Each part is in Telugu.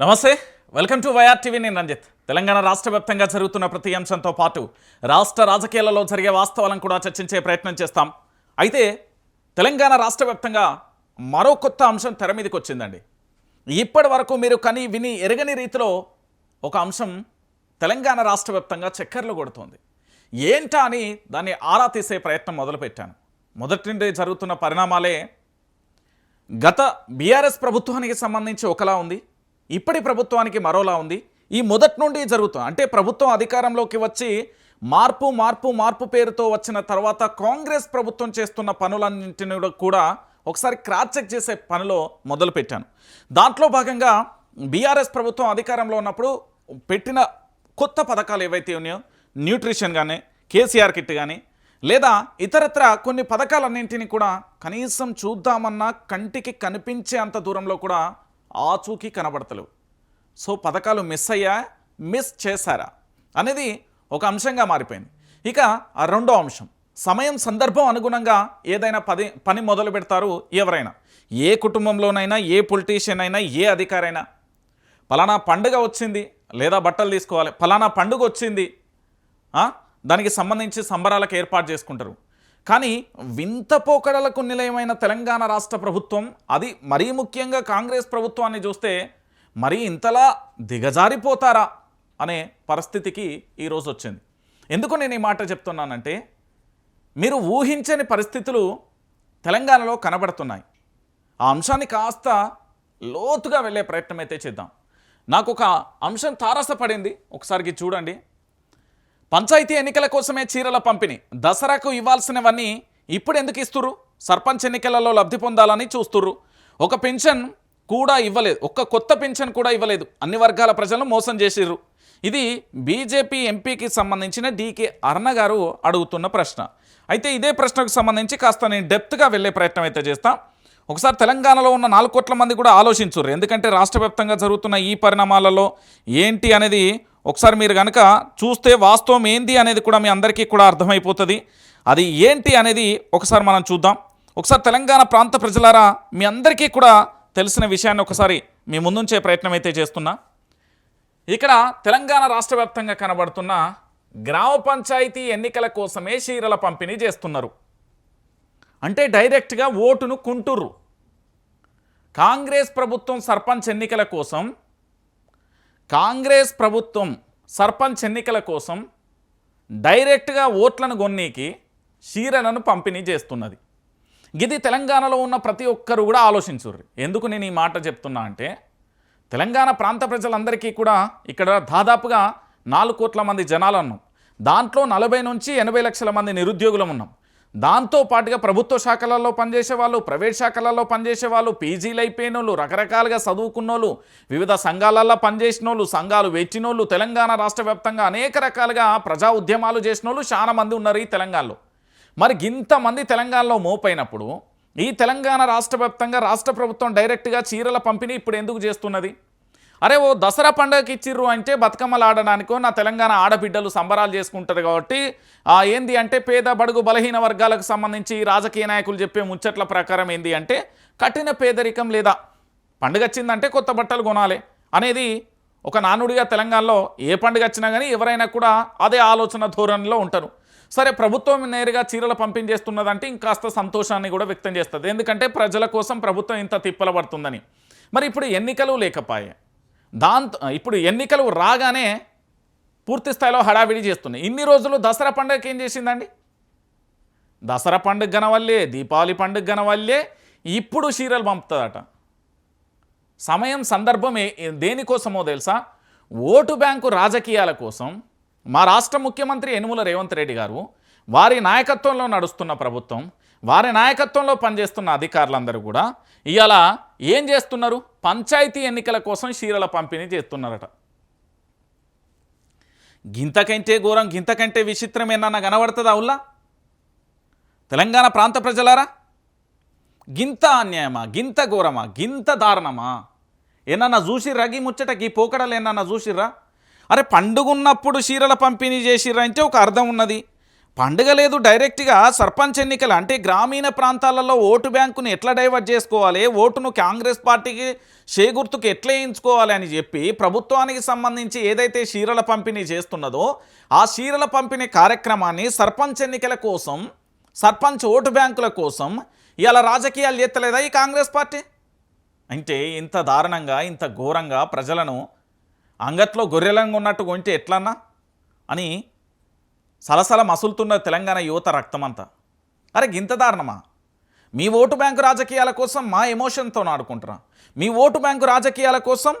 నమస్తే వెల్కమ్ టు వైఆర్ టీవీ. నేను రంజిత్. తెలంగాణ రాష్ట్ర వ్యాప్తంగా జరుగుతున్న ప్రతి అంశంతో పాటు రాష్ట్ర రాజకీయాలలో జరిగే వాస్తవాలను కూడా చర్చించే ప్రయత్నం చేస్తాం. అయితే తెలంగాణ రాష్ట్ర వ్యాప్తంగా మరో కొత్త అంశం తెర మీదకి వచ్చిందండి. ఇప్పటి వరకు మీరు కని విని ఎరగని రీతిలో ఒక అంశం తెలంగాణ రాష్ట్ర వ్యాప్తంగా చక్కర్లు కొడుతోంది. ఏంటా అని దాన్ని ఆరా తీసే ప్రయత్నం మొదలుపెట్టాను. మొదటి నుండి జరుగుతున్న పరిణామాలే గత బీఆర్ఎస్ ప్రభుత్వానికి సంబంధించి ఒకలా ఉంది. ఇప్పటి ప్రభుత్వానికి మరోలా ఉంది. ఈ మొదటి నుండి జరుగుతుంది. అంటే ప్రభుత్వం అధికారంలోకి వచ్చి మార్పు మార్పు మార్పు పేరుతో వచ్చిన తర్వాత కాంగ్రెస్ ప్రభుత్వం చేస్తున్న పనులన్నింటిని కూడా ఒకసారి క్రాస్ చెక్ చేసే పనిలో మొదలుపెట్టాను. దాంట్లో భాగంగా బీఆర్ఎస్ ప్రభుత్వం అధికారంలో ఉన్నప్పుడు పెట్టిన కొత్త పథకాలు ఏవైతే ఉన్నాయో న్యూట్రిషన్ కానీ కేసీఆర్ కిట్ కానీ లేదా ఇతరత్ర కొన్ని పథకాలన్నింటినీ కూడా కనీసం చూద్దామన్నా కంటికి కనిపించే అంత దూరంలో కూడా ఆచూకీ కనబడతలేవు. సో పథకాలు మిస్ అయ్యా మిస్ చేశారా అనేది ఒక అంశంగా మారిపోయింది. ఇక ఆ రెండో అంశం సమయం సందర్భం అనుగుణంగా ఏదైనా పది పని మొదలు పెడతారు ఎవరైనా. ఏ కుటుంబంలోనైనా ఏ పొలిటీషియన్ అయినా ఏ అధికారైనా. పలానా పండుగ వచ్చింది లేదా బట్టలు తీసుకోవాలి పలానా పండుగ వచ్చింది దానికి సంబంధించి సంబరాలకు ఏర్పాటు చేసుకుంటారు. కానీ వింత పోకడలకు నిలయమైన తెలంగాణ రాష్ట్ర ప్రభుత్వం అది మరీ ముఖ్యంగా కాంగ్రెస్ ప్రభుత్వాన్ని చూస్తే మరీ ఇంతలా దిగజారిపోతారా అనే పరిస్థితికి ఈరోజు వచ్చింది. ఎందుకు నేను ఈ మాట చెప్తున్నానంటే మీరు ఊహించని పరిస్థితులు తెలంగాణలో కనబడుతున్నాయి. ఆ అంశాన్ని కాస్త లోతుగా వెళ్ళే ప్రయత్నం అయితే చేద్దాం. నాకు ఒక అంశం తారసపడింది. ఒకసారికి చూడండి. పంచాయతీ ఎన్నికల కోసమే చీరల పంపిణీ. దసరాకు ఇవ్వాల్సినవన్నీ ఇప్పుడు ఎందుకు ఇస్తుర్రు? సర్పంచ్ ఎన్నికలలో లబ్ధి పొందాలని చూస్తుర్రు. ఒక పెన్షన్ కూడా ఇవ్వలేదు. ఒక్క కొత్త పెన్షన్ కూడా ఇవ్వలేదు. అన్ని వర్గాల ప్రజలను మోసం చేసిర్రు. ఇది బీజేపీ ఎంపీకి సంబంధించిన డీకే అర్ణ గారు అడుగుతున్న ప్రశ్న. అయితే ఇదే ప్రశ్నకు సంబంధించి కాస్త నేను డెప్త్గా వెళ్ళే ప్రయత్నం అయితే చేస్తాను ఒకసారి తెలంగాణలో ఉన్న నాలుగు కోట్ల మంది కూడా ఆలోచించుర్రు. ఎందుకంటే రాష్ట్ర జరుగుతున్న ఈ పరిణామాలలో ఏంటి అనేది ఒకసారి మీరు కనుక చూస్తే వాస్తవం ఏంది అనేది కూడా మీ అందరికీ కూడా అర్థమైపోతుంది. అది ఏంటి అనేది ఒకసారి మనం చూద్దాం. ఒకసారి తెలంగాణ ప్రాంత ప్రజలారా మీ అందరికీ కూడా తెలిసిన విషయాన్ని ఒకసారి మీ ముందుంచే ప్రయత్నం అయితే చేస్తున్నా. ఇక్కడ తెలంగాణ రాష్ట్ర వ్యాప్తంగా కనబడుతున్న గ్రామ పంచాయతీ ఎన్నికల కోసమే చీరల పంపిణీ చేస్తున్నారు. అంటే డైరెక్ట్గా ఓటును కుంటుర్రు. కాంగ్రెస్ ప్రభుత్వం సర్పంచ్ ఎన్నికల కోసం కాంగ్రెస్ ప్రభుత్వం సర్పంచ్ ఎన్నికల కోసం డైరెక్ట్గా ఓట్లను గొన్నీకి చీరలను పంపిణీ చేస్తున్నది. ఇది తెలంగాణలో ఉన్న ప్రతి ఒక్కరు కూడా ఆలోచించుర్రి. ఎందుకు నేను ఈ మాట చెప్తున్నా అంటే తెలంగాణ ప్రాంత ప్రజలందరికీ కూడా ఇక్కడ దాదాపుగా నాలుగు కోట్ల మంది జనాలు ఉన్నాం దాంట్లో నలభై నుంచి ఎనభై లక్షల మంది నిరుద్యోగులం ఉన్నాం. దాంతో పాటుగా ప్రభుత్వ శాఖలలో పనిచేసే వాళ్ళు ప్రైవేట్ శాఖలలో పనిచేసే వాళ్ళు పీజీలు అయిపోయిన వాళ్ళు రకరకాలుగా చదువుకున్నోళ్ళు వివిధ సంఘాలలో పనిచేసిన వాళ్ళు సంఘాలు వెచ్చినోళ్ళు తెలంగాణ రాష్ట్ర వ్యాప్తంగా అనేక రకాలుగా ప్రజా ఉద్యమాలు చేసిన వాళ్ళు చాలా మంది ఉన్నారు ఈ తెలంగాణలో. మరి ఇంతమంది తెలంగాణలో మోపైనప్పుడు ఈ తెలంగాణ రాష్ట్ర వ్యాప్తంగా రాష్ట్ర ప్రభుత్వం డైరెక్ట్గా చీరల పంపిణీ ఇప్పుడు ఎందుకు చేస్తున్నది? అరే ఓ దసరా పండుగకి ఇచ్చిర్రు అంటే బతుకమ్మలు ఆడడానికో నా తెలంగాణ ఆడబిడ్డలు సంబరాలు చేసుకుంటారు కాబట్టి ఏంది అంటే పేద బడుగు బలహీన వర్గాలకు సంబంధించి రాజకీయ నాయకులు చెప్పే ముచ్చట్ల ప్రకారం ఏంది అంటే కఠిన పేదరికం లేదా? పండుగ వచ్చిందంటే కొత్త బట్టలు కొనాలి. అనేది ఒక నానుడిగా తెలంగాణలో ఏ పండుగ వచ్చినా కానీ ఎవరైనా కూడా అదే ఆలోచన ధోరణిలో ఉంటారు. సరే ప్రభుత్వం నేరుగా చీరలు పంపిణీ చేస్తున్నదంటే ఇంకాస్త సంతోషాన్ని కూడా వ్యక్తం చేస్తుంది. ఎందుకంటే ప్రజల కోసం ప్రభుత్వం ఇంత తిప్పల పడుతుందని మరి ఇప్పుడు ఎన్నికలు లేకపోయాయి దాంతో ఇప్పుడు ఎన్నికలు రాగానే పూర్తి స్థాయిలో హడావిడి చేస్తున్నాయి. ఇన్ని రోజులు దసరా పండుగకి ఏం చేసిందండి? దసరా పండుగ గనవల్లే దీపావళి పండుగ గనవల్లే ఇప్పుడు చీరలు పంపుతుందట సమయం సందర్భం దేనికోసమో తెలుసా? ఓటు బ్యాంకు రాజకీయాల కోసం మా రాష్ట్ర ముఖ్యమంత్రి యనుమల రేవంత్ రెడ్డి గారు వారి నాయకత్వంలో నడుస్తున్న ప్రభుత్వం వారి నాయకత్వంలో పనిచేస్తున్న అధికారులందరూ కూడా ఇవాళ ఏం చేస్తున్నారు? పంచాయతీ ఎన్నికల కోసం చీరల పంపిణీ చేస్తున్నారట. గింతకంటే ఘోరం గింతకంటే విచిత్రం ఏమన్నా కనబడుతుందా ఉల్లా? తెలంగాణ ప్రాంత ప్రజలారా? గింత అన్యాయమా? గింత ఘోరమా? గింత దారుణమా? ఏమన్నా చూసిర్రా గీ ముచ్చట పోకడలు ఏమన్నా చూసిర్రా? అరే పండుగ ఉన్నప్పుడు చీరల పంపిణీ చేసిర్రా అంటే ఒక అర్థం ఉన్నది. పండుగ లేదు డైరెక్ట్గా సర్పంచ్ ఎన్నికలు. అంటే గ్రామీణ ప్రాంతాలలో ఓటు బ్యాంకును ఎట్లా డైవర్ట్ చేసుకోవాలి? ఓటును కాంగ్రెస్ పార్టీకి షేగుర్తుకు ఎట్లా వేయించుకోవాలి అని చెప్పి ప్రభుత్వానికి సంబంధించి ఏదైతే షీరల పంపిణీ చేస్తున్నదో ఆ షీరల పంపిణీ కార్యక్రమాన్ని సర్పంచ్ ఎన్నికల కోసం సర్పంచ్ ఓటు బ్యాంకుల కోసం ఇలా రాజకీయాలు చేస్తలేదా ఈ కాంగ్రెస్ పార్టీ? అంటే ఇంత దారుణంగా ఇంత ఘోరంగా ప్రజలను అంగట్లో గొర్రెలంగా ఉన్నట్టు కొంటే ఎట్లన్నా? అని సలసల మసులుతున్న తెలంగాణ యువత రక్తమంతా. అరే గింత దారుణమా? మీ ఓటు బ్యాంకు రాజకీయాల కోసం మా ఎమోషన్తో ఆడుకుంటారా మీ ఓటు బ్యాంకు రాజకీయాల కోసం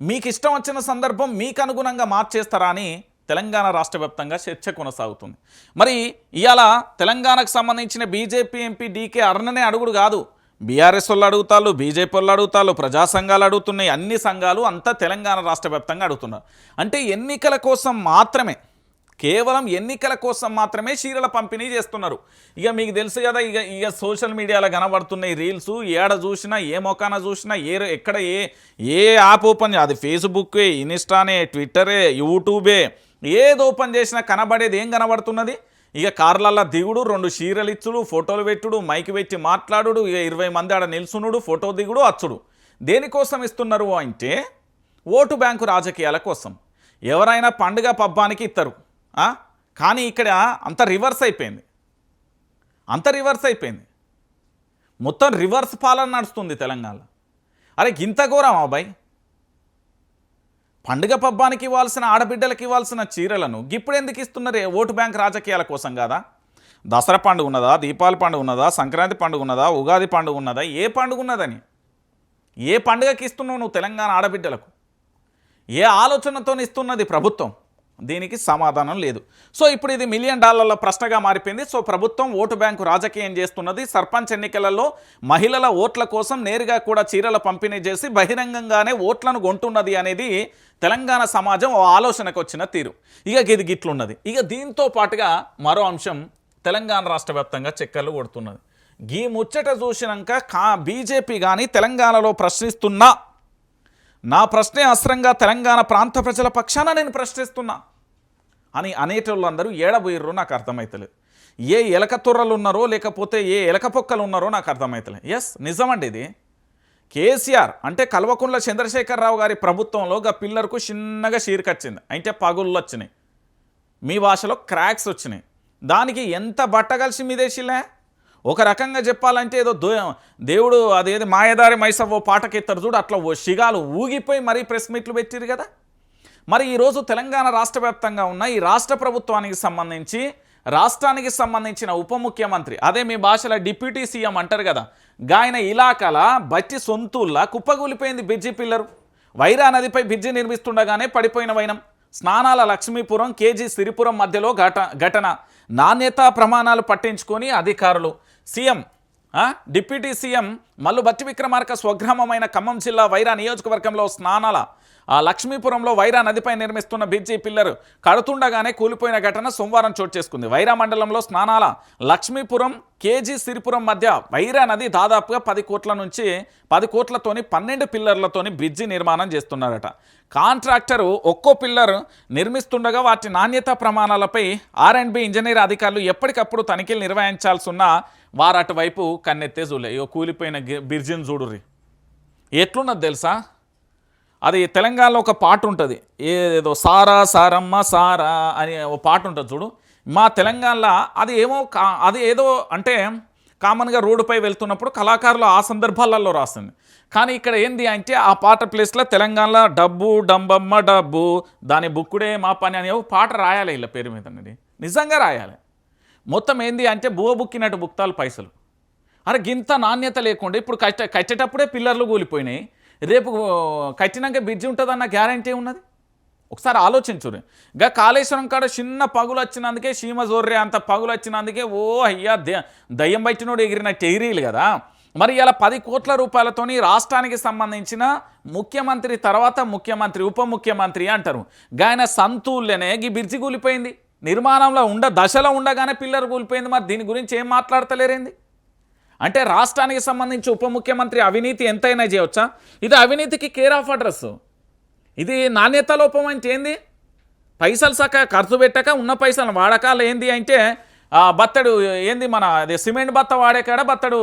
మీకు ఇష్టం వచ్చిన సందర్భం మీకు అనుగుణంగా మార్చేస్తారా అని తెలంగాణ రాష్ట్ర వ్యాప్తంగా చర్చ కొనసాగుతుంది. మరి ఇవాళ తెలంగాణకు సంబంధించిన బీజేపీ ఎంపీ డీకే అరుణనే అడుగుడు కాదు. బీఆర్ఎస్ వాళ్ళు అడుగుతారు బీజేపీ వాళ్ళు అడుగుతారు ప్రజా సంఘాలు అడుగుతున్నాయి అన్ని సంఘాలు అంతా తెలంగాణ రాష్ట్ర వ్యాప్తంగా అడుగుతున్నారు. అంటే ఎన్నికల కోసం మాత్రమే కేవలం ఎన్నికల కోసం మాత్రమే చీరల పంపిణీ చేస్తున్నారు. ఇక మీకు తెలుసు కదా ఇక ఇక సోషల్ మీడియాలో కనబడుతున్నాయి రీల్స్. ఏడ చూసినా ఏ మొకాన చూసినా ఏ ఎక్కడ ఏ ఏ యాప్ ఓపెన్ అది ఫేస్బుక్ ఇన్స్టానే ట్విట్టరే యూట్యూబే ఏది ఓపెన్ చేసినా కనబడేది ఏం కనబడుతున్నది? ఇక కార్లల్లా దిగుడు రెండు చీరలు ఇచ్చుడు ఫోటోలు పెట్టుడు మైక్ పెట్టి మాట్లాడుడు ఇక ఇరవై మంది ఆడ నిల్చునుడు ఫోటో దిగుడు అచ్చుడు. దేనికోసం ఇస్తున్నారు అంటే ఓటు బ్యాంకు రాజకీయాల కోసం. ఎవరైనా పండుగ పబ్బానికి ఇస్తారు కానీ ఇక్కడ అంత రివర్స్ అయిపోయింది. అంత రివర్స్ అయిపోయింది. మొత్తం రివర్స్ పాలన నడుస్తుంది తెలంగాణలో. అరే గింత ఘోరం అబ్బాయి. పండుగ పబ్బానికి ఇవ్వాల్సిన ఆడబిడ్డలకు ఇవ్వాల్సిన చీరలను ఇప్పుడు ఎందుకు ఇస్తున్నారే? ఓటు బ్యాంక్ రాజకీయాల కోసం కాదా? దసరా పండుగ ఉన్నదా? దీపావళి పండుగ ఉన్నదా? సంక్రాంతి పండుగ ఉన్నదా? ఉగాది పండుగ ఉన్నదా? ఏ పండుగ ఉన్నదని. ఏ పండుగకి ఇస్తున్నావు నువ్వు తెలంగాణ ఆడబిడ్డలకు? ఏ ఆలోచనతో ఇస్తున్నది ప్రభుత్వం? దీనికి సమాధానం లేదు. సో ఇప్పుడు ఇది మిలియన్ డాలర్ల ప్రశ్నగా మారిపోయింది. సో ప్రభుత్వం ఓటు బ్యాంకు రాజకీయం చేస్తున్నది. సర్పంచ్ ఎన్నికలలో మహిళల ఓట్ల కోసం నేరుగా కూడా చీరల పంపిణీ చేసి బహిరంగంగానే ఓట్లను కొంటున్నది అనేది తెలంగాణ సమాజం ఓ ఆలోచనకు వచ్చిన తీరు. ఇక ఇది గిట్లున్నది. ఇక దీంతో పాటుగా మరో అంశం తెలంగాణ రాష్ట్ర వ్యాప్తంగా చెక్కర్లు కొడుతున్నది. గీ ముచ్చట చూసినాక కా బీజేపీ కానీ తెలంగాణలో ప్రశ్నిస్తున్నా. నా ప్రశ్నే అస్త్రంగా తెలంగాణ ప్రాంత ప్రజల పక్షాన నేను ప్రశ్నిస్తున్నా. అని అనేటోళ్ళందరూ ఏడబోయిర్రో నాకు అర్థమవుతలేదు ఏ ఎలక తొర్రలు ఉన్నారో లేకపోతే ఏ ఎలక పొక్కలు ఉన్నారో నాకు అర్థమవుతలేదు ఎస్ నిజమండి ఇది. కేసీఆర్ అంటే కల్వకుంట్ల చంద్రశేఖరరావు గారి ప్రభుత్వంలో గా పిల్లర్కు చిన్నగా చీరికొచ్చింది అంటే పగుళ్ళు వచ్చినాయి. మీ భాషలో క్రాక్స్ వచ్చినాయి. దానికి ఎంత బట్ట కలిసి మీదేసిలే ఒక రకంగా చెప్పాలంటే ఏదో దో దేవుడు అదేది మాయదారి మైసవ్వ పాటకెత్తారు చూడు అట్లా ఓ షిగాలు ఊగిపోయి మరీ ప్రెస్ మీట్లు పెట్టిరు కదా. మరి ఈరోజు తెలంగాణ రాష్ట్ర వ్యాప్తంగా ఉన్న ఈ రాష్ట్ర ప్రభుత్వానికి సంబంధించి రాష్ట్రానికి సంబంధించిన ఉప ముఖ్యమంత్రి అదే మీ భాషలో డిప్యూటీ సీఎం అంటారు కదా గాయన ఇలాకాల బట్టి సొంతుల్లా కుప్పగూలిపోయింది బిజ్జి పిల్లరు. వైరా నదిపై బిజ్జి నిర్మిస్తుండగానే పడిపోయిన వైనం. స్నానాల లక్ష్మీపురం కేజీ సిరిపురం మధ్యలో ఘట ఘటన. నాణ్యతా ప్రమాణాలు పట్టించుకొని అధికారులు. సీఎం డిప్యూటీ సీఎం మల్లు బట్టి విక్రమార్క స్వగ్రామమైన ఖమ్మం జిల్లా వైరా నియోజకవర్గంలో స్నానాల ఆ లక్ష్మీపురంలో వైరా నదిపై నిర్మిస్తున్న బ్రిడ్జి పిల్లర్ కడుతుండగానే కూలిపోయిన ఘటన సోమవారం చోటు చేసుకుంది. వైరా మండలంలో స్నానాల లక్ష్మీపురం కేజీ సిరిపురం మధ్య వైరా నది దాదాపుగా పది కోట్ల నుంచి పది కోట్లతోని పన్నెండు పిల్లర్లతోని బ్రిడ్జి నిర్మాణం చేస్తున్నారట. కాంట్రాక్టరు ఒక్కో పిల్లర్ నిర్మిస్తుండగా వాటి నాణ్యత ప్రమాణాలపై ఆర్ అండ్ బి ఇంజనీర్ అధికారులు ఎప్పటికప్పుడు తనిఖీలు నిర్వహించాల్సి ఉన్న వారు అటువైపు కన్నెత్తే చూలే కూలిపోయిన బ్రిడ్జిని చూడుర్రి ఎట్లున్నది తెలుసా? అది తెలంగాణలో ఒక పాట ఉంటుంది. ఏదో సారా సారమ్మ సారా అని ఒక పాట ఉంటుంది చూడు. మా తెలంగాణలో అది ఏమో కా అది ఏదో అంటే కామన్గా రోడ్డుపై వెళ్తున్నప్పుడు కళాకారులు ఆ సందర్భాలలో రాస్తుంది కానీ ఇక్కడ ఏంది అంటే ఆ పాట ప్లేస్లో తెలంగాణలో డబ్బు డంబమ్మ డబ్బు దాని బుక్కుడే మా పని అనే ఒక పాట రాయాలి ఇలా పేరు మీద నిజంగా రాయాలి. మొత్తం ఏంది అంటే బువ బుక్కినట్టు బుక్తాలు పైసలు. అరే గింత నాణ్యత లేకుండా ఇప్పుడు కట్ట కట్టేటప్పుడే పిల్లర్లు కూలిపోయినాయి. రేపు కట్టినాక బ్రిడ్జి ఉంటుందన్న గ్యారంటీ ఉన్నది? ఒకసారి ఆలోచించురు గా కాళేశ్వరం కాడ చిన్న పగులు వచ్చినందుకే సీమ జోర్రే అంత పగులు వచ్చినందుకే ఓ అయ్యా దయ్యం బయటినోడు ఎగిరినట్టు ఎగిరీలు కదా. మరి ఇలా పది కోట్ల రూపాయలతోని రాష్ట్రానికి సంబంధించిన ముఖ్యమంత్రి తర్వాత ముఖ్యమంత్రి ఉప ముఖ్యమంత్రి అంటారు. గాయన సంతూల్యనే ఈ బిర్జి కూలిపోయింది. నిర్మాణంలో ఉండ దశలో ఉండగానే పిల్లర్ కూలిపోయింది. మరి దీని గురించి ఏం మాట్లాడతలేరేంది? అంటే రాష్ట్రానికి సంబంధించి ఉప ముఖ్యమంత్రి అవినీతి ఎంతైనా చేయవచ్చా ఇది అవినీతికి కేర్ ఆఫ్ అడ్రస్ ఇది నాణ్యత లోపం అంటే ఏంది? పైసలు సక ఖర్చు పెట్టక ఉన్న పైసలు వాడకాలు ఏంది అంటే బత్తడు ఏంది మన అదే సిమెంట్ బత్త వాడే కాడ బత్తడు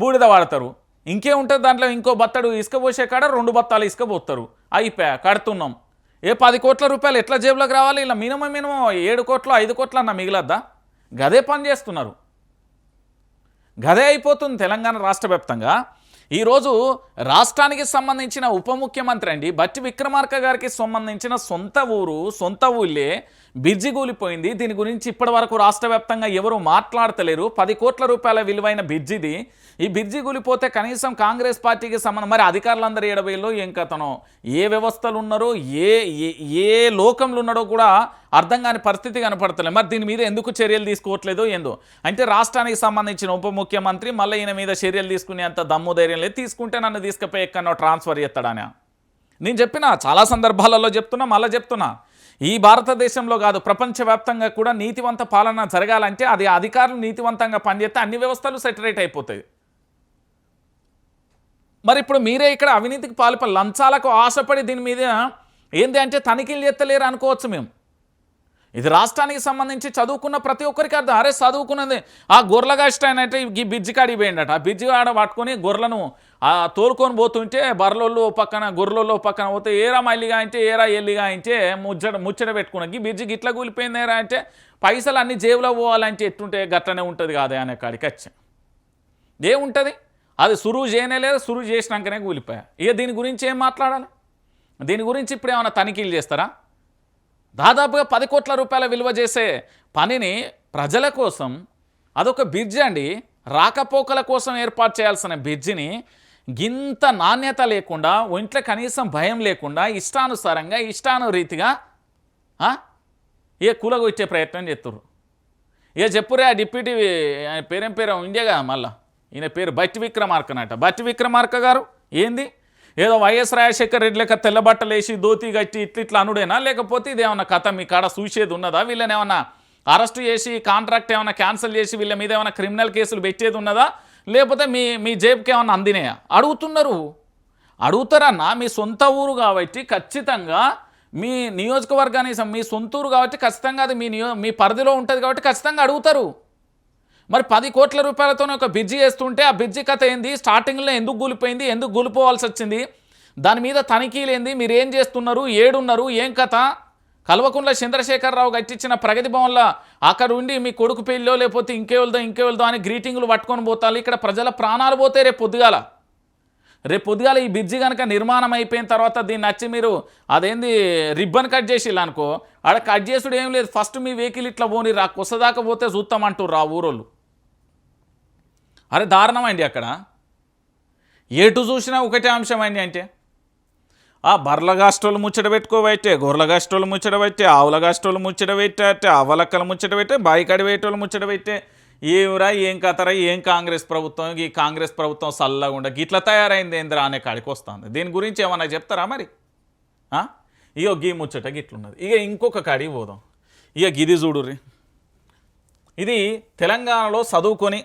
బూడిద వాడతారు. ఇంకే ఉంటుంది దాంట్లో ఇంకో బత్తడు ఇసుక పోసే కాడ రెండు బత్తాలు ఇసుక పోస్తారు అయిపోయా కడుతున్నాం. ఏ పది కోట్ల రూపాయలు ఎట్లా జేబులోకి రావాలి? ఇలా మినిమం మినిమం ఏడు కోట్లు ఐదు కోట్లు అన్న మిగిలద్దా? గదే పని చేస్తున్నారు. గదే అయిపోతుంది తెలంగాణ రాష్ట్ర వ్యాప్తంగా. ఈరోజు రాష్ట్రానికి సంబంధించిన ఉప ముఖ్యమంత్రి అండి బట్టి విక్రమార్క గారికి సంబంధించిన సొంత ఊరు సొంత ఊళ్ళే బిర్జి కూలిపోయింది. దీని గురించి ఇప్పటి వరకు రాష్ట్ర వ్యాప్తంగా ఎవరూ మాట్లాడతలేరు. పది కోట్ల రూపాయల విలువైన బిర్జిది. ఈ బిర్జి కూలిపోతే కనీసం కాంగ్రెస్ పార్టీకి సంబంధం. మరి అధికారులందరూ ఏడవేలో ఏం కథనో? ఏ వ్యవస్థలు ఉన్నారో ఏ ఏ- ఏ లోకంలో ఉన్నాడో కూడా అర్థం కాని పరిస్థితి కనపడతలేదు. మరి దీని మీద ఎందుకు చర్యలు తీసుకోవట్లేదో ఏందో? అంటే రాష్ట్రానికి సంబంధించిన ఉప ముఖ్యమంత్రి మళ్ళీ ఈయన మీద చర్యలు తీసుకునే అంత దమ్ము ధైర్యం లేదు. తీసుకుంటే నన్ను తీసుకుపోయి ఎక్కడో ట్రాన్స్ఫర్ చేస్తాడానా. నేను చెప్పిన చాలా సందర్భాలలో చెప్తున్నా మళ్ళీ చెప్తున్నా. ఈ భారతదేశంలో కాదు ప్రపంచవ్యాప్తంగా కూడా నీతివంత పాలన జరగాలంటే అది అధికారులు నీతివంతంగా పనిచేస్తే అన్ని వ్యవస్థలు సెటరేట్ అయిపోతాయి. మరి ఇప్పుడు మీరే ఇక్కడ అవినీతికి పాల్పడి లంచాలకు ఆశపడి దీని మీద ఏంది అంటే తనిఖీలు చేస్తలేరు అనుకోవచ్చు మేము. ఇది రాష్ట్రానికి సంబంధించి చదువుకున్న ప్రతి ఒక్కరికి అర్థం. అరే చదువుకున్నది. ఆ గొర్రెగా ఇష్టం అంటే ఈ బిజ్జి కాడికి పోయిండట. ఆ బిజ్జి కాడ పట్టుకొని గొర్రెలను తోలుకొని పోతుంటే బర్రెలోళ్ళు పక్కన గొర్రెలలో పక్కన పోతే ఏరా మల్లిగా అంటే ఏరా ఎల్లిగా అంటే ముచ్చట ముచ్చట పెట్టుకున్న. ఈ బిజ్జి గిట్ల కూలిపోయింది ఏరా అంటే పైసలు అన్ని జేబులో పోవాలంటే ఎట్టుంటే గట్లనే ఉంటుంది కాదే అనే కాడికి వచ్చా. ఏముంటుంది? అది సురువు చేయనే లేదు సురువు చేసినాకనే కూలిపోయా. ఇక దీని గురించి ఏం మాట్లాడాలి? దీని గురించి ఇప్పుడు ఏమైనా తనిఖీలు చేస్తారా? దాదాపుగా పది కోట్ల రూపాయల విలువ చేసే పనిని ప్రజల కోసం అదొక బ్రిడ్జ్ అండి. రాకపోకల కోసం ఏర్పాటు చేయాల్సిన బ్రిడ్జిని గింత నాణ్యత లేకుండా ఒంట్లో కనీసం భయం లేకుండా ఇష్టానుసారంగా ఇష్టానురీతిగా ఇక కూలగొచ్చే ప్రయత్నం చేస్తుర్రు. ఇక చెప్పురే ఆ డిప్యూటీ ఆయన పేరేం పేరు? ఇండియాగా మళ్ళా. ఈయన పేరు బట్టి విక్రమార్క అన్నట బట్టి విక్రమార్క గారు? ఏంది? ఏదో వైఎస్ రాజశేఖర్ రెడ్డి లెక్క తెల్ల బట్టలు వేసి దోతి గట్టి ఇట్ల ఇట్లా అనుడేనా? లేకపోతే ఇది ఏమన్నా కథ? మీ కాడ చూసేది ఉన్నదా? వీళ్ళని ఏమన్నా అరెస్ట్ చేసి కాంట్రాక్ట్ ఏమైనా క్యాన్సిల్ చేసి వీళ్ళ మీద ఏమైనా క్రిమినల్ కేసులు పెట్టేది ఉన్నదా? లేకపోతే మీ మీ జేబుకి ఏమైనా అందినాయా? అడుగుతున్నారు. అడుగుతారన్నా మీ సొంత ఊరు కాబట్టి ఖచ్చితంగా మీ నియోజకవర్గానికి మీ సొంత ఊరు కాబట్టి ఖచ్చితంగా అది మీ నియో మీ పరిధిలో ఉంటుంది కాబట్టి ఖచ్చితంగా అడుగుతారు. మరి పది కోట్ల రూపాయలతోనే ఒక బిజ్జి వేస్తుంటే ఆ బిజ్జి కథ ఏంది? స్టార్టింగ్లో ఎందుకు కూలిపోయింది? ఎందుకు కూలిపోవాల్సి వచ్చింది? దాని మీద తనిఖీలేంది? మీరు ఏం చేస్తున్నారు? ఏడున్నారు? ఏం కథ? కల్వకుంట్ల చంద్రశేఖరరావు గట్టిచ్చిన ప్రగతి భవన్లో అక్కడ ఉండి మీ కొడుకు పెళ్ళో లేకపోతే ఇంకేవల్దో ఇంకేవల్దో అని గ్రీటింగ్లు పట్టుకొని పోతారు. ఇక్కడ ప్రజల ప్రాణాలు పోతే రేపు పొద్దుగాల. రేపు పొద్దుగాల ఈ బ్రిడ్జి కనుక నిర్మాణం అయిపోయిన తర్వాత దీన్ని వచ్చి మీరు అదేంది రిబ్బన్ కట్ చేసిల్లు అనుకో. ఆడ కట్ చేసుడు ఏం లేదు. ఫస్ట్ మీ వెహికల్ ఇట్లా పోని రా కొసదాకా పోతే చూస్తామంటారు రా ఊరోళ్ళు. అరే దారుణం అండి అక్కడ. ఎటు చూసినా ఒకటే అంశం అండి అంటే ఆ బర్ల గాస్టోళ్ళు ముచ్చట పెట్టుకోబట్టే గొర్రెల గాస్టోళ్ళు ముచ్చట పెట్టే ఆవుల గాస్టోళ్ళు ముచ్చట పెట్టే అవలక్కలు ముచ్చట పెట్టే బాయికాడి వేటోళ్ళు ముచ్చట పెట్టే. ఏమిరా ఏం కథరా ఏం కాంగ్రెస్ ప్రభుత్వం? ఈ కాంగ్రెస్ ప్రభుత్వం సల్లగుండ ఉండ తయారైంది ఏందిరా అనే కాడికి వస్తుంది. దీని గురించి ఏమన్నా చెప్తారా మరి? ఇగో గీ ముచ్చట గిట్లున్నది. ఇక ఇంకొక కాడికి పోదాం. ఇక గిది చూడుర్రి. ఇది తెలంగాణలో చదువుకొని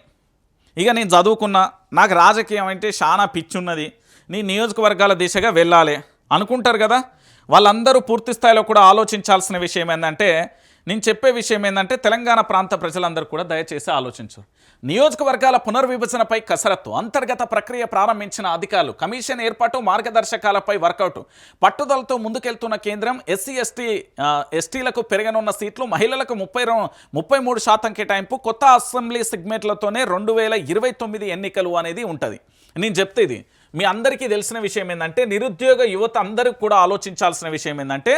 ఇక నేను చదువుకున్నా నాకు రాజకీయం అంటే చాలా పిచ్చున్నది. నీ నియోజకవర్గాల దిశగా వెళ్ళాలి. అనుకుంటారు కదా? వాళ్ళందరూ పూర్తి స్థాయిలో కూడా ఆలోచించాల్సిన విషయం ఏంటంటే నేను చెప్పే విషయం ఏంటంటే తెలంగాణ ప్రాంత ప్రజలందరూ కూడా దయచేసి ఆలోచించరు నియోజకవర్గాల పునర్విభజనపై కసరత్తు అంతర్గత ప్రక్రియ ప్రారంభించిన అధికారులు కమిషన్ ఏర్పాటు మార్గదర్శకాలపై వర్కౌట్ పట్టుదలతో ముందుకెళ్తున్న కేంద్రం ఎస్సీ ఎస్టీ ఎస్టీలకు పెరగనున్న సీట్లు మహిళలకు ముప్పై రో- ముప్పై మూడు శాతం కేటాయింపు కొత్త అసెంబ్లీ సెగ్మెంట్లతోనే రెండు వేల ఇరవై తొమ్మిది ఎన్నికలు అనేది ఉంటుంది. నేను చెప్తే ఇది. మీ అందరికీ తెలిసిన విషయం ఏంటంటే నిరుద్యోగ యువత అందరూ కూడా ఆలోచించాల్సిన విషయం ఏంటంటే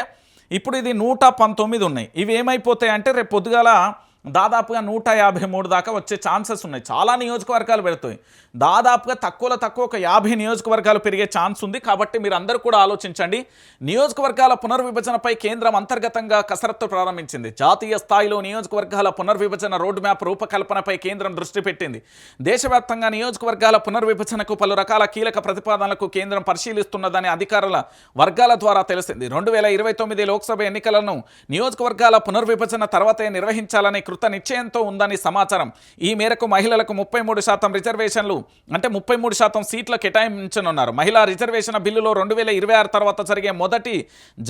ఇప్పుడు ఇది నూట పంతొమ్మిది ఉన్నాయి. ఇవి ఏమైపోతాయి అంటే రేపు పొద్దుగాల దాదాపుగా నూట యాభై మూడు దాకా వచ్చే ఛాన్సెస్ ఉన్నాయి. చాలా నియోజకవర్గాలు పెడతాయి దాదాపుగా తక్కువలో తక్కువ ఒక యాభై నియోజకవర్గాలు పెరిగే ఛాన్స్ ఉంది. కాబట్టి మీరు అందరూ కూడా ఆలోచించండి. నియోజకవర్గాల పునర్విభజనపై కేంద్రం అంతర్గతంగా కసరత్తు ప్రారంభించింది. జాతీయ స్థాయిలో నియోజకవర్గాల పునర్విభజన రోడ్ మ్యాప్ రూపకల్పనపై కేంద్రం దృష్టి పెట్టింది. దేశవ్యాప్తంగా నియోజకవర్గాల పునర్విభజనకు పలు రకాల కీలక ప్రతిపాదనలకు కేంద్రం పరిశీలిస్తున్నదని అధికారుల వర్గాల ద్వారా తెలిసింది. రెండు వేల ఇరవై తొమ్మిది లోక్సభ ఎన్నికలను నియోజకవర్గాల పునర్విభజన తర్వాతే నిర్వహించాలని కృషి కృత నిశ్చయంతో ఉందని సమాచారం. ఈ మేరకు మహిళలకు ముప్పై మూడు శాతం రిజర్వేషన్లు అంటే ముప్పై మూడు శాతం సీట్ల కేటాయించనున్నారు. మహిళా రిజర్వేషన్ బిల్లులో రెండు వేల ఇరవై ఆరు తర్వాత జరిగే మొదటి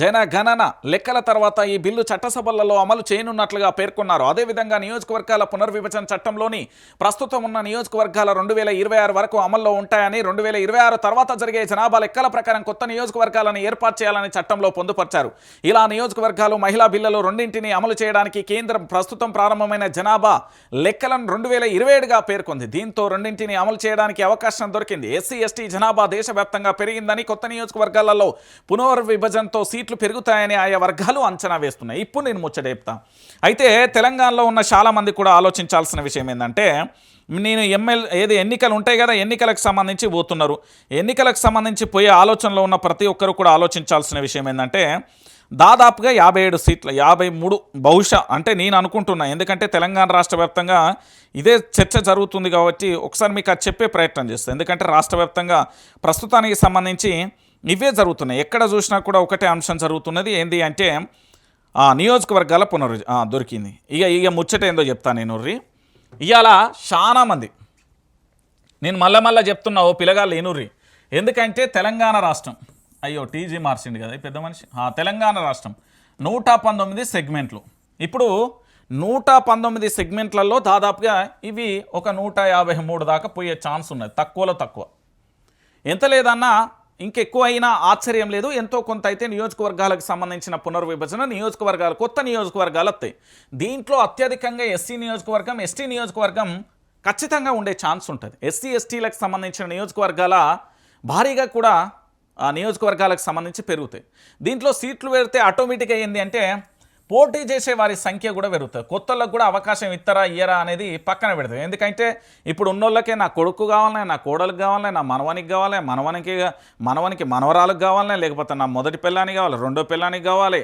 జనగణన లెక్కల తర్వాత ఈ బిల్లు చట్టసభలలో అమలు చేయనున్నట్లుగా పేర్కొన్నారు. అదేవిధంగా నియోజకవర్గాల పునర్విభజన చట్టంలోని ప్రస్తుతం ఉన్న నియోజకవర్గాల రెండు వేల ఇరవై ఆరు వరకు అమల్లో ఉంటాయని రెండు వేల ఇరవై ఆరు తర్వాత జరిగే జనాభా లెక్కల ప్రకారం కొత్త నియోజకవర్గాలను ఏర్పాటు చేయాలని చట్టంలో పొందుపరిచారు. ఇలా నియోజకవర్గాలు మహిళా బిల్లులు రెండింటిని అమలు చేయడానికి కేంద్రం ప్రస్తుతం ప్రారంభమైన జనాభా లెక్కలను రెండు వేల ఇరవై ఏడుగా పేర్కొంది. దీంతో రెండింటిని అమలు చేయడానికి అవకాశం దొరికింది. ఎస్సీ ఎస్టీ జనాభా దేశవ్యాప్తంగా పెరిగిందని కొత్త నియోజకవర్గాలలో పునర్విభజనతో సీట్లు పెరుగుతాయని ఆయా వర్గాలు అంచనా వేస్తున్నాయి. ఇప్పుడు నేను ముచ్చటేపుతా. అయితే తెలంగాణలో ఉన్న చాలామంది కూడా ఆలోచించాల్సిన విషయం ఏంటంటే నేను ఎమ్మెల్ ఏది ఎన్నికలు ఉంటాయి కదా ఎన్నికలకు సంబంధించి పోతున్నారు. ఎన్నికలకు సంబంధించి పోయే ఆలోచనలో ఉన్న ప్రతి ఒక్కరు కూడా ఆలోచించాల్సిన విషయం ఏంటంటే దాదాపుగా యాభై ఏడు సీట్ల యాభై మూడు బహుశా అంటే నేను అనుకుంటున్నా. ఎందుకంటే తెలంగాణ రాష్ట్ర వ్యాప్తంగా ఇదే చర్చ జరుగుతుంది కాబట్టి ఒకసారి మీకు అది చెప్పే ప్రయత్నం చేస్తాను ఎందుకంటే రాష్ట్ర వ్యాప్తంగా ప్రస్తుతానికి సంబంధించి ఇవే జరుగుతున్నాయి. ఎక్కడ చూసినా కూడా ఒకటే అంశం జరుగుతున్నది. ఏంటి అంటే ఆ, నియోజకవర్గాల పునరు దొరికింది. ఇక ఇక ముచ్చట ఏందో చెప్తాను నేను రీ ఇవాళ చాలామంది నేను మళ్ళా మళ్ళీ చెప్తున్నా ఓ పిల్లగాళ్ళు లేనురి ఎందుకంటే తెలంగాణ రాష్ట్రం అయ్యో టీజీ మార్చింది కదా పెద్ద మనిషి? తెలంగాణ రాష్ట్రం. నూట పంతొమ్మిది సెగ్మెంట్లు. ఇప్పుడు నూట పంతొమ్మిది సెగ్మెంట్లలో దాదాపుగా ఇవి ఒక నూట యాభై మూడు దాకా పోయే ఛాన్స్ ఉన్నది. తక్కువలో తక్కువ. ఎంత లేదన్నా ఇంకెక్కువ అయినా ఆశ్చర్యం లేదు. ఎంతో కొంత అయితే నియోజకవర్గాలకు సంబంధించిన పునర్విభజన నియోజకవర్గాలు కొత్త నియోజకవర్గాలు వస్తాయి. దీంట్లో అత్యధికంగా ఎస్సీ నియోజకవర్గం ఎస్టీ నియోజకవర్గం ఖచ్చితంగా ఉండే ఛాన్స్ ఉంటుంది. ఎస్సీ ఎస్టీలకు సంబంధించిన నియోజకవర్గాల భారీగా కూడా ఆ నియోజకవర్గాలకు సంబంధించి పెరుగుతాయి. దీంట్లో సీట్లు పెడితే ఆటోమేటిక్గా ఏంటి అంటే పోటీ చేసే వారి సంఖ్య కూడా పెరుగుతుంది. కొత్తలకు కూడా అవకాశం ఇస్తారా ఇయ్యరా అనేది పక్కన పెడతాం ఎందుకంటే ఇప్పుడు ఉన్నోళ్ళకే నా కొడుకు కావాలనే నా కోడలకు కావాలనే నా మనవనికి కావాలి మనవనికి మనవనికి మనవరాలకు కావాలనే లేకపోతే నా మొదటి పిల్లానికి కావాలి రెండో పిల్లానికి కావాలి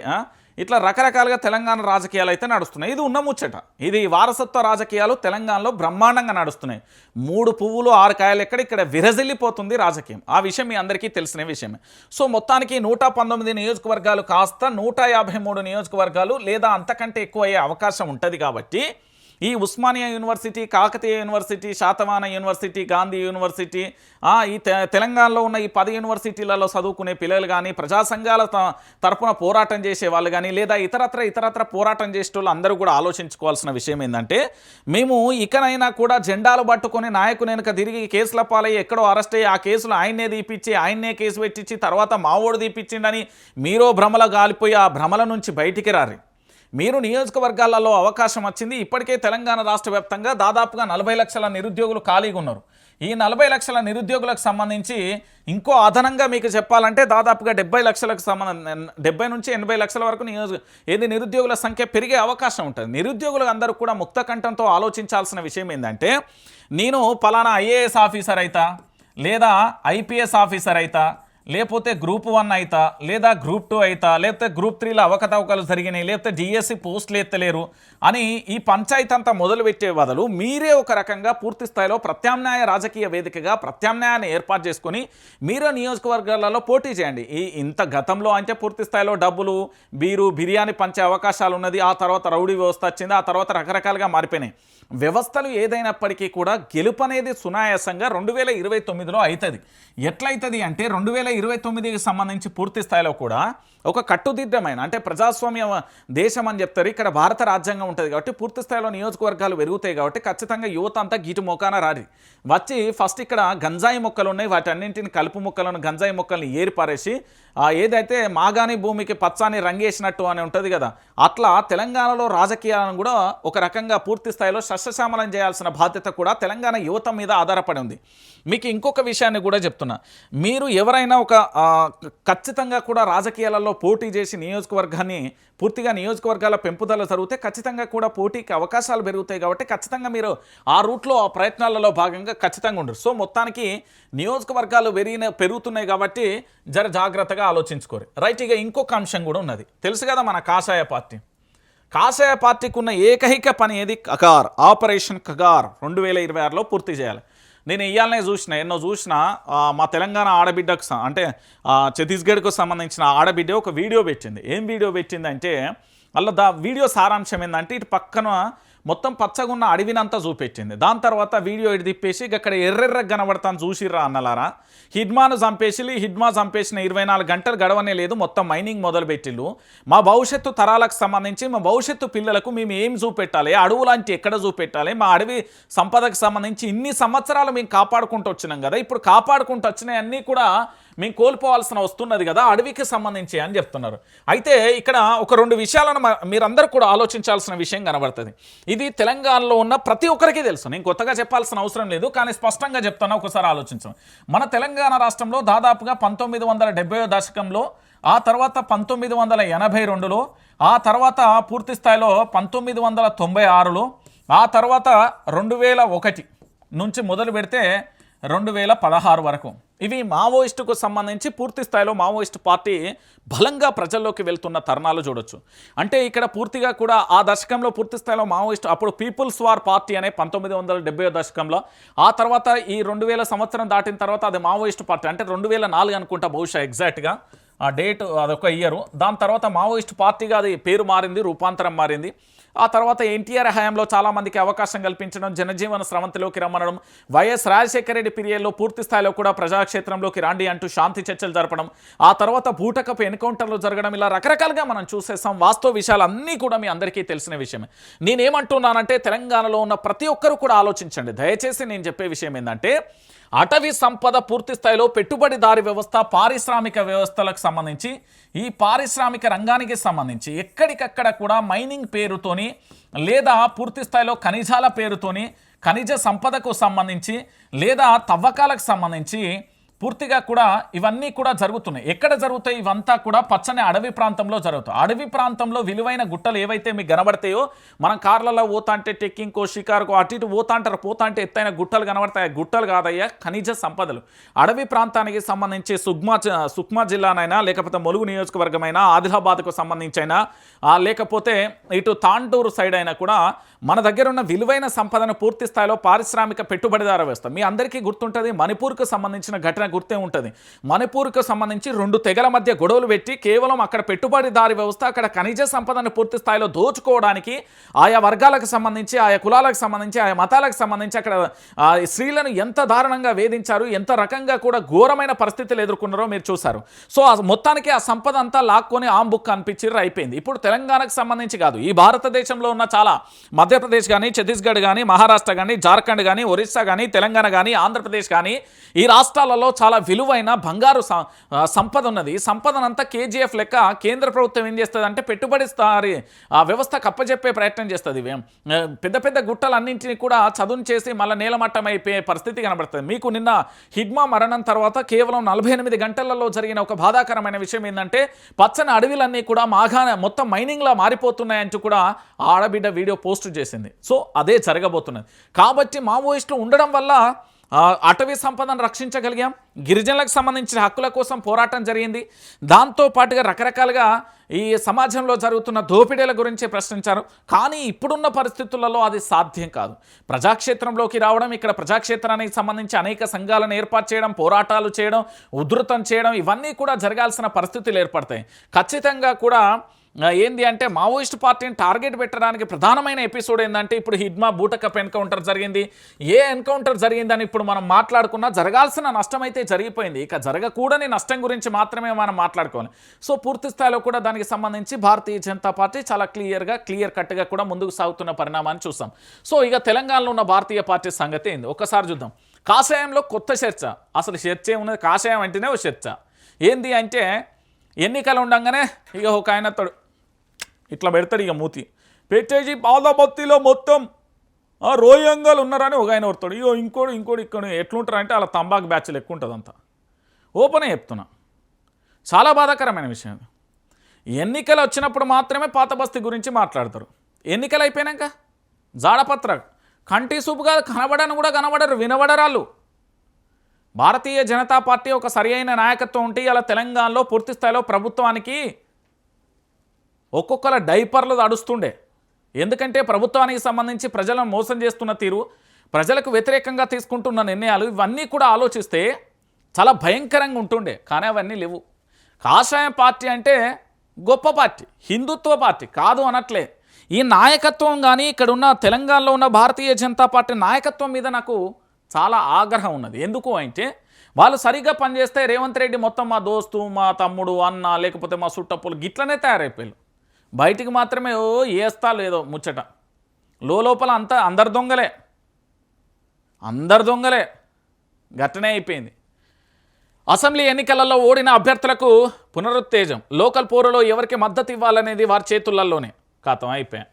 ఇట్లా రకరకాలుగా తెలంగాణ రాజకీయాలు అయితే నడుస్తున్నాయి. ఇది ఉన్న ముచ్చట. ఇది వారసత్వ రాజకీయాలు తెలంగాణలో బ్రహ్మాండంగా నడుస్తున్నాయి. మూడు పువ్వులు ఆరు కాయలు ఎక్కడ ఇక్కడ విరజిల్లిపోతుంది రాజకీయం. ఆ విషయం మీ అందరికీ తెలిసిన విషయమే. సో మొత్తానికి నూట పంతొమ్మిది నియోజకవర్గాలు కాస్త నూట యాభై మూడు నియోజకవర్గాలు లేదా అంతకంటే ఎక్కువ అయ్యే అవకాశం ఉంటుంది కాబట్టి ఈ Osmania university Kakatiya university Satavahana university Gandhi university ఈ తె- తెలంగాణలో ఉన్న ఈ పది యూనివర్సిటీలలో చదువుకునే పిల్లలు కానీ ప్రజా సంఘాల త- తరపున పోరాటం చేసే వాళ్ళు కానీ లేదా ఇతరత్ర ఇతరత్ర పోరాటం చేసే వాళ్ళు అందరూ కూడా ఆలోచించుకోవాల్సిన విషయం ఏంటంటే మేము ఇకనైనా కూడా జెండాలు పట్టుకొని నాయకుని వెనుక తిరిగి కేసుల పాలయ్యి ఎక్కడో అరెస్ట్ అయ్యి ఆ కేసులు ఆయన్నే తీపిచ్చి ఆయన్నే కేసు పెట్టించి తర్వాత మావోడు తీపిచ్చిండని మీరో భ్రమల గాలిపోయి ఆ భ్రమల నుంచి బయటికి రారు. మీరు నియోజకవర్గాలలో అవకాశం వచ్చింది. ఇప్పటికే తెలంగాణ రాష్ట్ర వ్యాప్తంగా దాదాపుగా నలభై లక్షల నిరుద్యోగులు ఖాళీగా ఉన్నారు. ఈ నలభై లక్షల నిరుద్యోగులకు సంబంధించి ఇంకో అదనంగా మీకు చెప్పాలంటే దాదాపుగా డెబ్బై లక్షలకు సంబంధం డెబ్బై నుంచి ఎనభై లక్షల వరకు నియోజక ఏది నిరుద్యోగుల సంఖ్య పెరిగే అవకాశం ఉంటుంది. నిరుద్యోగులు అందరూ కూడా ముక్త కంఠంతో ఆలోచించాల్సిన విషయం ఏంటంటే నేను పలానా ఐఏఎస్ ఆఫీసర్ అయితా లేదా ఐపీఎస్ ఆఫీసర్ అయితా లేకపోతే గ్రూప్ వన్ అయితా లేదా గ్రూప్ టూ అయితా లేకపోతే గ్రూప్ త్రీలో అవకతవకలు జరిగినాయి లేకపోతే డిఎస్సి పోస్టులు ఎత్తలేరు అని ఈ పంచాయతీ అంతా మొదలుపెట్టే బదులు మీరే ఒక రకంగా పూర్తి స్థాయిలో ప్రత్యామ్నాయ రాజకీయ వేదికగా ప్రత్యామ్నాయాన్ని ఏర్పాటు చేసుకొని మీరే నియోజకవర్గాలలో పోటీ చేయండి. ఈ ఇంత గతంలో అంటే పూర్తి స్థాయిలో డబ్బులు బీరు బిర్యానీ పంచే అవకాశాలు ఉన్నది ఆ తర్వాత రౌడీ వ్యవస్థ వచ్చింది ఆ తర్వాత రకరకాలుగా మారిపోయినాయి. వ్యవస్థలు ఏదైనప్పటికీ కూడా గెలుపు అనేది సునాయాసంగా రెండు వేల ఇరవై తొమ్మిదిలో అవుతుంది ఎట్లయితుంది అంటే రెండు వేల ఇరవై తొమ్మిదికి సంబంధించి పూర్తి స్థాయిలో కూడా ఒక కట్టుదిద్దమైన అంటే ప్రజాస్వామ్య దేశం అని చెప్తారు. ఇక్కడ భారత రాజ్యాంగం ఉంటుంది కాబట్టి పూర్తి స్థాయిలో నియోజకవర్గాలు పెరుగుతాయి కాబట్టి ఖచ్చితంగా యువత అంతా గీటు మొకాన రారి. వచ్చి ఫస్ట్ ఇక్కడ గంజాయి మొక్కలు ఉన్నాయి. వాటన్నింటిని కలుపు మొక్కలను గంజాయి మొక్కలను ఏరిపారేసి ఏదైతే మాగాని భూమికి పచ్చాని రంగేసినట్టు అని ఉంటుంది కదా అట్లా తెలంగాణలో రాజకీయాలను కూడా ఒక రకంగా పూర్తి స్థాయిలో సస్యశ్యామలం చేయాల్సిన బాధ్యత కూడా తెలంగాణ యువత మీద ఆధారపడి ఉంది. మీకు ఇంకొక విషయాన్ని కూడా చెప్తున్నా. మీరు ఎవరైనా ఒక ఖచ్చితంగా కూడా రాజకీయాలలో పోటీ చేసి నియోజకవర్గాన్ని పూర్తిగా నియోజకవర్గాల పెంపుదల జరిగితే ఖచ్చితంగా కూడా పోటీకి అవకాశాలు పెరుగుతాయి కాబట్టి ఖచ్చితంగా మీరు ఆ రూట్లో ఆ ప్రయత్నాలలో భాగంగా ఖచ్చితంగా ఉండరు. సో మొత్తానికి నియోజకవర్గాలు పెరిగిన పెరుగుతున్నాయి కాబట్టి జర జాగ్రత్తగా ఆలోచించుకోరు. రైట్ ఇక ఇంకొక అంశం కూడా ఉన్నది. తెలుసు కదా మన కాషాయ పార్టీ. కాషాయ పార్టీకి ఉన్న ఏకైక పని ఏది? కగార్. ఆపరేషన్ కగార్ రెండు వేల ఇరవై ఆరులో పూర్తి చేయాలి. నేను ఇయ్యాలనే చూసిన ఎన్నో చూసిన మా తెలంగాణ ఆడబిడ్డకు అంటే ఛత్తీస్గఢ్కు సంబంధించిన ఆడబిడ్డ ఒక వీడియో పెట్టింది. ఏం వీడియో పెట్టింది అంటే అలా దా వీడియో సారాంశం ఏంటంటే ఇటు పక్కన మొత్తం పచ్చగున్న అడవినంతా చూపెట్టింది. దాని తర్వాత వీడియో ఇటు తిప్పేసి ఇక ఎర్రెర్ర కనబడతాను చూసిర్రా అన్నలారా. హిడ్మాను చంపేసి హిడ్మా చంపేసిన ఇరవై నాలుగు గంటలు గడవనే లేదు మొత్తం మైనింగ్ మొదలుపెట్టిల్లు మా భవిష్యత్తు తరాలకు సంబంధించి మా భవిష్యత్తు పిల్లలకు మేము ఏం చూపెట్టాలి? అడవు లాంటి ఎక్కడ చూపెట్టాలి? మా అడవి సంపదకు సంబంధించి ఇన్ని సంవత్సరాలు మేము కాపాడుకుంటూ వచ్చినాం కదా ఇప్పుడు కాపాడుకుంటూ వచ్చినాయి అన్నీ కూడా మేము కోల్పోవాల్సిన వస్తున్నది కదా అడవికి సంబంధించి అని చెప్తున్నారు. అయితే ఇక్కడ ఒక రెండు విషయాలను మీరందరూ కూడా ఆలోచించాల్సిన విషయం కనబడుతుంది. ఇది తెలంగాణలో ఉన్న ప్రతి ఒక్కరికి తెలుసు. నేను కొత్తగా చెప్పాల్సిన అవసరం లేదు కానీ స్పష్టంగా చెప్తాను ఒకసారి ఆలోచించాం. మన తెలంగాణ రాష్ట్రంలో దాదాపుగా పంతొమ్మిది వందల డెబ్బై దశకంలో ఆ తర్వాత పంతొమ్మిది వందల ఎనభై రెండులో ఆ తర్వాత పూర్తి స్థాయిలో పంతొమ్మిది వందల తొంభై ఆరులో ఆ తర్వాత రెండు వేల ఒకటి నుంచి మొదలు పెడితే రెండు వేల పదహారు వరకు. ఇవి మావోయిస్టుకు సంబంధించి పూర్తి స్థాయిలో మావోయిస్టు పార్టీ బలంగా ప్రజల్లోకి వెళ్తున్న తరుణాలు చూడొచ్చు. అంటే ఇక్కడ పూర్తిగా కూడా ఆ దశకంలో పూర్తి స్థాయిలో మావోయిస్టు అప్పుడు పీపుల్స్ వార్ పార్టీ అనే పంతొమ్మిది వందల దశకంలో. ఆ తర్వాత ఈ రెండు వేల సంవత్సరం దాటిన తర్వాత అది మావోయిస్టు పార్టీ అంటే రెండు వేల నాలుగు అనుకుంటా బహుశా ఎగ్జాక్ట్గా. ఆ డేట్ అదొక ఇయర్. దాని తర్వాత మావోయిస్ట్ పార్టీగా అది పేరు మారింది రూపాంతరం మారింది. ఆ తర్వాత ఎన్టీఆర్ హయాంలో చాలామందికి అవకాశం కల్పించడం జనజీవన స్రవంతిలోకి రమ్మనడం వైఎస్ రాజశేఖర రెడ్డి పీరియడ్లో పూర్తి స్థాయిలో కూడా ప్రజాక్షేత్రంలోకి రాండి అంటూ శాంతి చర్చలు జరపడం ఆ తర్వాత బూటకపు ఎన్కౌంటర్లు జరగడం ఇలా రకరకాలుగా మనం చూసేస్తాం వాస్తవ విషయాలు అన్నీ కూడా మీ అందరికీ తెలిసిన విషయమే. నేనేమంటున్నానంటే తెలంగాణలో ఉన్న ప్రతి ఒక్కరూ కూడా ఆలోచించండి. దయచేసి నేను చెప్పే విషయం ఏంటంటే అటవీ సంపద పూర్తి స్థాయిలో పెట్టుబడిదారి వ్యవస్థ పారిశ్రామిక వ్యవస్థలకు సంబంధించి ఈ పారిశ్రామిక రంగానికి సంబంధించి ఎక్కడికక్కడ కూడా మైనింగ్ పేరుతోని లేదా పూర్తి స్థాయిలో ఖనిజాల పేరుతోని ఖనిజ సంపదకు సంబంధించి లేదా తవ్వకాలకు సంబంధించి పూర్తిగా కూడా ఇవన్నీ కూడా జరుగుతున్నాయి. ఎక్కడ జరుగుతాయి? ఇవంతా కూడా పచ్చని అడవి ప్రాంతంలో జరుగుతాయి. అడవి ప్రాంతంలో విలువైన గుట్టలు ఏవైతే మీకు కనబడతాయో మనం కార్లలో పోతా అంటే టెక్కింగ్కో షికారుకో అటు ఇటు పోతా అంటారు పోతా అంటే ఎత్తైన గుట్టలు కనబడతాయి. గుట్టలు కాదయ్యా ఖనిజ సంపదలు. అడవి ప్రాంతానికి సంబంధించి సుగ్మా జ- సుక్మా జిల్లానైనా లేకపోతే ములుగు నియోజకవర్గమైనా ఆదిలాబాద్కు సంబంధించైనా లేకపోతే ఇటు తాండూరు సైడ్ అయినా కూడా మన దగ్గర ఉన్న విలువైన సంపదను పూర్తి స్థాయిలో పారిశ్రామిక పెట్టుబడిదార వ్యవస్థ. మీ అందరికీ గుర్తుంటుంది మణిపూర్కు సంబంధించిన ఘటన గుర్తే ఉంటుంది. మణిపూర్కు సంబంధించి రెండు తెగల మధ్య గొడవలు పెట్టి కేవలం అక్కడ పెట్టుబడిదారి వ్యవస్థ అక్కడ ఖనిజ సంపదను పూర్తి స్థాయిలో దోచుకోవడానికి ఆయా వర్గాలకు సంబంధించి ఆయా కులాలకు సంబంధించి ఆయా మతాలకు సంబంధించి అక్కడ ఆ, స్త్రీలను ఎంత దారుణంగా వేధించారు ఎంత రకంగా కూడా ఘోరమైన పరిస్థితులు ఎదుర్కొన్నారో మీరు చూశారు. సో మొత్తానికి ఆ సంపద అంతా లాక్కొని ఆంబుక్ అనిపించిర్రు అయిపోయింది. ఇప్పుడు తెలంగాణకు సంబంధించి కాదు ఈ భారతదేశంలో ఉన్న చాలా మధ్యప్రదేశ్ కానీ ఛత్తీస్గఢ్ కానీ మహారాష్ట్ర కానీ జార్ఖండ్ కానీ ఒరిస్సా కానీ తెలంగాణ కానీ ఆంధ్రప్రదేశ్ కానీ ఈ రాష్ట్రాలలో చాలా విలువైన బంగారు స- సంపద ఉన్నది. సంపదనంతా కేజీఎఫ్ లెక్క కేంద్ర ప్రభుత్వం ఏం చేస్తుంది అంటే పెట్టుబడి స్థాయి ఆ వ్యవస్థ కప్పజెప్పే ప్రయత్నం చేస్తుంది పెద్ద పెద్ద గుట్టలన్నింటినీ కూడా చదును చేసి మళ్ళీ నేలమట్టం అయిపోయే పరిస్థితి కనబడుతుంది. మీకు నిన్న హిడ్మా మరణం తర్వాత కేవలం నలభై ఎనిమిది గంటలలో జరిగిన ఒక బాధాకరమైన విషయం ఏంటంటే పచ్చని అడవిలన్నీ కూడా మాఘాన మొత్తం మైనింగ్లా మారిపోతున్నాయంటూ కూడా ఆడబిడ్డ వీడియో పోస్ట్ చేసింది. సో అదే జరగబోతున్నది. కాబట్టి మావోయిస్టులు ఉండడం వల్ల అటవీ సంపదను రక్షించగలిగాం. గిరిజనులకు సంబంధించిన హక్కుల కోసం పోరాటం జరిగింది. దాంతో పాటుగా రకరకాలుగా ఈ సమాజంలో జరుగుతున్న దోపిడీల గురించి ప్రశ్నించారు. కానీ ఇప్పుడున్న పరిస్థితులలో అది సాధ్యం కాదు. ప్రజాక్షేత్రంలోకి రావడం ఇక్కడ ప్రజాక్షేత్రానికి సంబంధించి అనేక సంఘాలను ఏర్పాటు చేయడం పోరాటాలు చేయడం ఉధృతం చేయడం ఇవన్నీ కూడా జరగాల్సిన పరిస్థితులు ఏర్పడతాయి. ఖచ్చితంగా కూడా ఏంది అంటే మావోయిస్ట్ పార్టీని టార్గెట్ పెట్టడానికి ప్రధానమైన ఎపిసోడ్ ఏంటంటే ఇప్పుడు హిడ్మా బూటకప్ ఎన్కౌంటర్ జరిగింది. ఏ ఎన్కౌంటర్ జరిగిందని ఇప్పుడు మనం మాట్లాడుకున్నా జరగాల్సిన నష్టం అయితే జరిగిపోయింది. ఇక జరగకూడని నష్టం గురించి మాత్రమే మనం మాట్లాడుకోవాలి. సో పూర్తి స్థాయిలో కూడా దానికి సంబంధించి భారతీయ జనతా పార్టీ చాలా క్లియర్గా క్లియర్ కట్గా కూడా ముందుకు సాగుతున్న పరిణామాన్ని చూస్తాం. సో ఇక తెలంగాణలో ఉన్న భారతీయ పార్టీ సంగతి ఏంది? ఒక్కసారి చూద్దాం. కాషాయంలో కొత్త చర్చ. అసలు చర్చ ఏమున్నది? కాషాయం అంటేనే ఒక చర్చ. ఏంది అంటే ఎన్నికలు ఉండగానే ఇక ఒక ఆయన తడు ఇట్లా పెడతాడు ఇక మూతి. పెట్టేసి పాదబత్తిలో మొత్తం రోయంగాలు ఉన్నారని ఒక ఆయన వస్తాడు ఇగో ఇంకోడు ఇంకోడు ఇక్కడ ఎట్లుంటారంటే అలా తంబాకు బ్యాచ్లు ఎక్కువ ఉంటుంది అంతా. ఓపెనే చెప్తున్నా. చాలా బాధాకరమైన విషయం ఎన్నికలు వచ్చినప్పుడు మాత్రమే పాత బస్తీ గురించి మాట్లాడతారు. ఎన్నికలు అయిపోయినాక? జాడపత్ర. కంటి సూపు కాదు కనబడని కూడా కనబడరు వినబడరాళ్ళు. భారతీయ జనతా పార్టీ ఒక సరి అయిన నాయకత్వం ఉంటే ఇలా తెలంగాణలో పూర్తి స్థాయిలో ప్రభుత్వానికి ఒక్కొక్కల డైపర్లు అడుస్తుండే ఎందుకంటే ప్రభుత్వానికి సంబంధించి ప్రజలను మోసం చేస్తున్న తీరు ప్రజలకు వ్యతిరేకంగా తీసుకుంటున్న నిర్ణయాలు ఇవన్నీ కూడా ఆలోచిస్తే చాలా భయంకరంగా ఉంటుండే. కానీ అవన్నీ లేవు. కాషాయం పార్టీ అంటే గొప్ప పార్టీ హిందుత్వ పార్టీ కాదు అనట్లే. ఈ నాయకత్వం కానీ ఇక్కడ ఉన్న తెలంగాణలో ఉన్న భారతీయ జనతా పార్టీ నాయకత్వం మీద నాకు చాలా ఆగ్రహం ఉన్నది. ఎందుకు అంటే వాళ్ళు సరిగ్గా పనిచేస్తే రేవంత్ రెడ్డి మొత్తం మా దోస్తు మా తమ్ముడు అన్న లేకపోతే మా సుట్టప్పులు గిట్లనే తయారైపోయారు బయటికి మాత్రమే ఓ ఏస్తా లేదో ముచ్చట. లోపల అంతా అందరు దొంగలే. అందరు దొంగలే. గట్టనే అయిపోయింది. అసెంబ్లీ ఎన్నికలలో ఓడిన అభ్యర్థులకు పునరుత్తేజం. లోకల్ పోరులో ఎవరికి మద్దతు ఇవ్వాలనేది వారి చేతులలోనే. ఖాతం అయిపోయాయి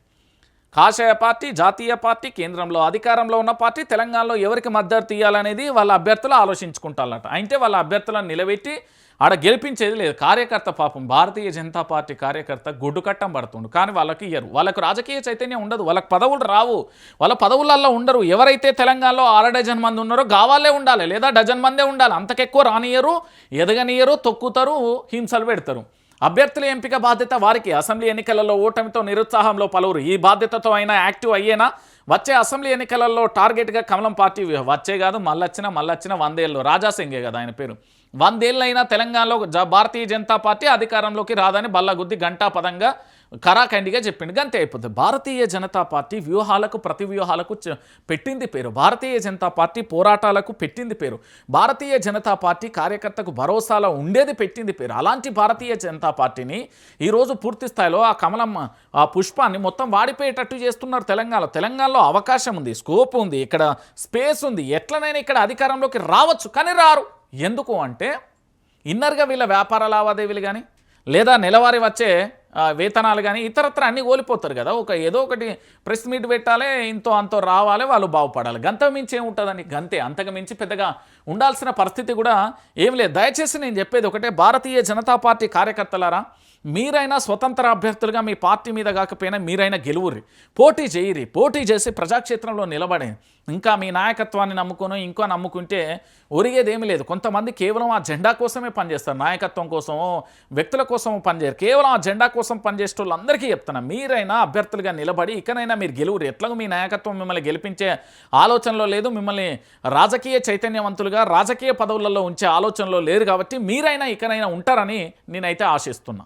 కాషాయ పార్టీ జాతీయ పార్టీ కేంద్రంలో అధికారంలో ఉన్న పార్టీ తెలంగాణలో ఎవరికి మద్దతు ఇవ్వాలనేది వాళ్ళ అభ్యర్థులు ఆలోచించుకుంటారట. అయితే వాళ్ళ అభ్యర్థులను నిలబెట్టి ఆడ గెలిపించేది లేదు. కార్యకర్త పాపం భారతీయ జనతా పార్టీ కార్యకర్త గుడ్డు కట్టం పడుతుండు. కానీ వాళ్ళకి ఇయ్యరు. వాళ్ళకు రాజకీయ చైతన్యం ఉండదు. వాళ్ళకి పదవులు రావు. వాళ్ళ పదవులలో ఉండరు. ఎవరైతే తెలంగాణలో అర డజన్ మంది ఉన్నారో గావాలే ఉండాలి. లేదా డజన్ మందే ఉండాలి. అంతకెక్కువ రానియరు ఎదగనియరు తొక్కుతారు హింసలు పెడతారు. అభ్యర్థుల ఎంపిక బాధ్యత వారికి. అసెంబ్లీ ఎన్నికలలో ఓటమితో నిరుత్సాహంలో పలువురు. ఈ బాధ్యతతో అయినా యాక్టివ్ అయ్యేనా? వచ్చే అసెంబ్లీ ఎన్నికలలో టార్గెట్గా కమలం పార్టీ వచ్చే కాదు మళ్ళొచ్చిన మళ్ళొచ్చిన వందేళ్ళు. రాజాసింగే కదా ఆయన పేరు. వందేళ్ళైనా తెలంగాణలో భారతీయ జనతా పార్టీ అధికారంలోకి రాదని బల్లగుద్ది గంటా పదంగా కరాఖండిగా చెప్పిండు. గంతే అయిపోతుంది భారతీయ జనతా పార్టీ వ్యూహాలకు ప్రతి వ్యూహాలకు పెట్టింది పేరు. భారతీయ జనతా పార్టీ పోరాటాలకు పెట్టింది పేరు. భారతీయ జనతా పార్టీ కార్యకర్తకు భరోసాలో ఉండేది పెట్టింది పేరు. అలాంటి భారతీయ జనతా పార్టీని ఈరోజు పూర్తి స్థాయిలో ఆ కమలం ఆ పుష్పాన్ని మొత్తం వాడిపోయేటట్టు చేస్తున్నారు తెలంగాణలో. తెలంగాణలో అవకాశం ఉంది స్కోప్ ఉంది ఇక్కడ స్పేస్ ఉంది. ఎట్లనైనా ఇక్కడ అధికారంలోకి రావచ్చు కానీ రారు. ఎందుకు అంటే ఇన్నర్గా వీళ్ళ వ్యాపార లావాదేవీలు కానీ లేదా నెలవారీ వచ్చే వేతనాలు కానీ ఇతరత్ర అన్నీ కోల్పోతారు కదా. ఒక ఏదో ఒకటి ప్రెస్ మీట్ పెట్టాలి ఇంతో అంతో రావాలి వాళ్ళు బాగుపడాలి. గంత మించి ఏముంటుందని గంతే. అంతకు మించి పెద్దగా ఉండాల్సిన పరిస్థితి కూడా ఏం లేదు. దయచేసి నేను చెప్పేది ఒకటే. భారతీయ జనతా పార్టీ కార్యకర్తలారా మీరైనా స్వతంత్ర అభ్యర్థులుగా మీ పార్టీ మీద కాకపోయినా మీరైనా గెలువురి పోటీ చేయరి పోటీ చేసి ప్రజాక్షేత్రంలో నిలబడి. ఇంకా మీ నాయకత్వాన్ని నమ్ముకొని ఇంకో నమ్ముకుంటే ఒరిగేదేమీ లేదు. కొంతమంది కేవలం ఆ జెండా కోసమే పనిచేస్తారు. నాయకత్వం కోసమో వ్యక్తుల కోసం పనిచేయరు. కేవలం ఆ జెండా కోసం పనిచేసే వాళ్ళందరికీ చెప్తున్నా మీరైనా అభ్యర్థులుగా నిలబడి ఇకనైనా మీరు గెలువురు ఎట్లాగో మీ నాయకత్వం మిమ్మల్ని గెలిపించే ఆలోచనలో లేదు. మిమ్మల్ని రాజకీయ చైతన్యవంతులుగా రాజకీయ పదవులలో ఉంచే ఆలోచనలో లేరు కాబట్టి మీరైనా ఇకనైనా ఉంటారని నేనైతే ఆశిస్తున్నా.